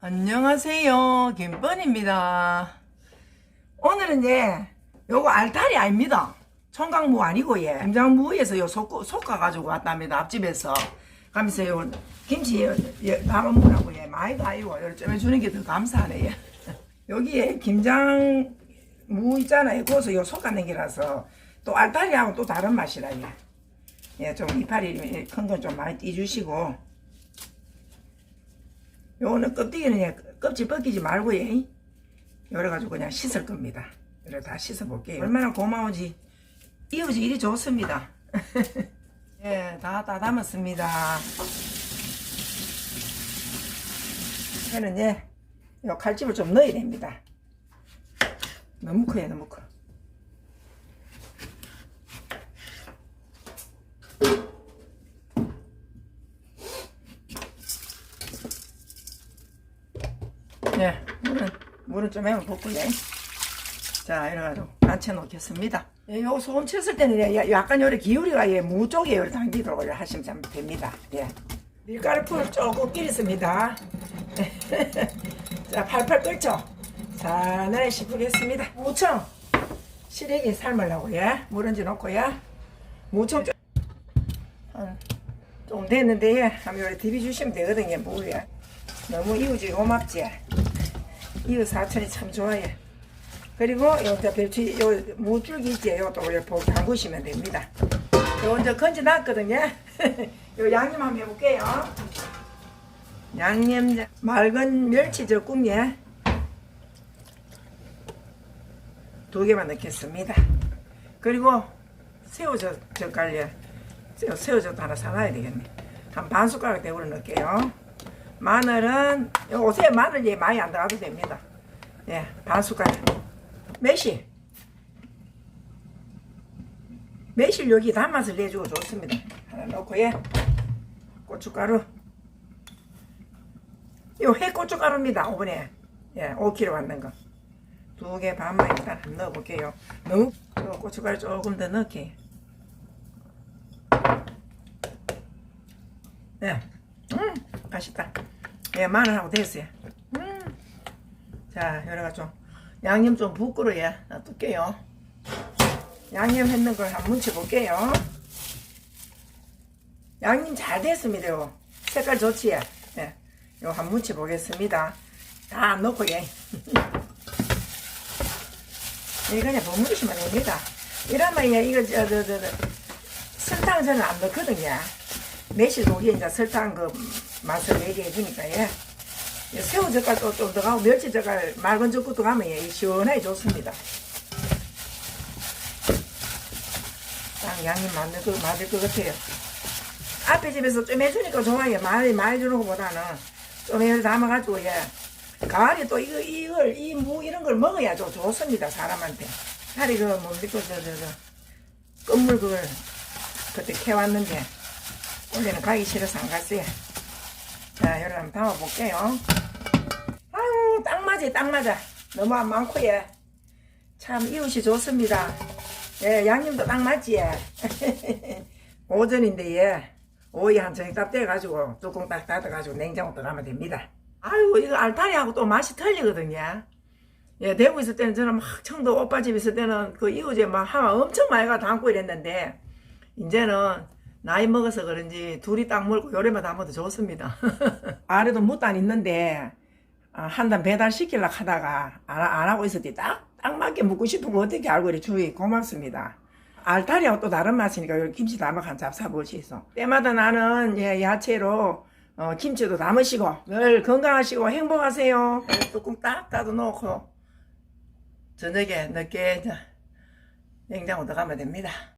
안녕하세요. 김뻔입니다. 오늘은 예, 요거 알타리 아닙니다. 총각무 아니고 예, 김장무에서 요 속, 속가 가지고 왔답니다. 앞집에서. 가면서 요 김치 예, 담아무라고 예, 많이 가이고 요좀 해주는 게 더 감사하네 예. 여기에 김장무 있잖아요. 그래서 요 속가는 게라서 또 알타리하고 또 다른 맛이라 예. 예, 좀 이파리 큰 건 좀 많이 띄주시고 요거는 껍데기는 예, 껍질 벗기지 말고 예. 요래가지고 그냥 씻을 겁니다. 이래 다 씻어볼게요. 얼마나 고마운지 이웃이 일이 좋습니다. 예, 다 따담았습니다. 얘는 예, 요 칼집을 좀 넣어야 됩니다. 너무 커요, 너무 커. 예, 물은, 물은 좀 해면 볶고요. 자, 이래가지고 만쳐 놓겠습니다. 예, 요 소금 쳤을 때는 예, 야- 약간 요래 기울이가 예, 무 쪽에 요래 당기도록 하시면 참 됩니다. 예. 밀가루 풀 조금 끼렸습니다. 자, 팔팔 끓죠? 자나히 씹으겠습니다. 무청 시래기 삶으려고 예, 물은지 넣고 예. 무청 좀, 한, 좀 됐는데 예, 한번 요래 디비 주시면 되거든요. 무에 너무 이웃이 고맙지. 이웃 사촌이 참 좋아요. 그리고 여기다 벨치 요 무줄기 있지 요또 이렇게 담그시면 됩니다. 요 이제 건져 놨거든요. 요 양념 한번 해볼게요. 양념 맑은 멸치 젓국에 두 개만 넣겠습니다. 그리고 새우젓 새우, 새우젓 하나 사놔야 되겠네. 한 반 숟가락 대우로 넣을게요. 마늘은 요새 마늘 예 많이 안 들어가도 됩니다. 예, 반 숟가락. 매실. 매실 여기 단맛을 내주고 좋습니다. 하나 넣고 예. 고춧가루. 요 해고춧가루입니다. 5분에. 예, 5kg 받는 거. 두 개 반만 일단 넣어볼게요. 너무 요 고춧가루 조금 더 넣게. 네. 음, 맛있다. 예, 마늘 하고 됐어요. 음. 자, 여러가 좀 양념 좀 부끄러 예, 놔둘게요. 양념 했는 걸 한번 뭉쳐볼게요. 양념 잘 됐습니다. 요. 색깔 좋지? 예. 예. 요 한번 뭉쳐보겠습니다. 다 넣고 예. 이 그냥 버무리시면 됩니다. 이러면 예, 이거 저, 저, 저, 저 설탕 저는 안 넣거든요. 매실 고기에 이제 설탕 그 맛을 내게 해주니까 예. 예, 새우 젓갈도 좀 들어가고 멸치 젓갈 맑은 젓국도 가면 예, 시원하게 좋습니다. 딱 양념 맞는 거 맞을 것 같아요. 앞에 집에서 좀 해주니까 좋아요. 많이 많이 주는 것보다는 좀 해서 담아가지고 예. 가을에 또 이거 이걸 이 무 이런 걸 먹어야 좀 좋습니다 사람한테. 살이 그 뭡니까 저저 저 끝물 그걸 그때 캐왔는데 원래는 가기 싫어서 안 갔어요. 자, 여러분 한번 담아볼게요. 아유, 딱 맞아, 딱 맞아. 너무 안 많고, 예. 참, 이웃이 좋습니다. 예, 양념도 딱 맞지, 예. 오전인데, 예. 오이 한 저녁 딱 떼가지고, 뚜껑 딱 닫아가지고 냉장고 들어가면 됩니다. 아유, 이거 알타리하고 또 맛이 틀리거든요. 예, 대구 있을 때는 저는 막 청도 오빠 집 있을 때는 그 이웃에 막 하마 엄청 많이 가 담고 이랬는데, 이제는 나이 먹어서 그런지 둘이 딱 물고 요래만 담아도 좋습니다. 아래도 못안 있는데 아, 한단 배달 시키려고 하다가 안, 안 하고 때딱딱 맞게 묻고 싶은 거 어떻게 알고 이래 주위 고맙습니다. 알타리하고 또 다른 맛이니까 김치 담아 한 잡사 볼수 있어. 때마다 나는 예, 야채로 어, 김치도 담으시고 늘 건강하시고 행복하세요. 뚜껑 딱 닫아 놓고 저녁에 늦게 냉장고 들어가면 됩니다.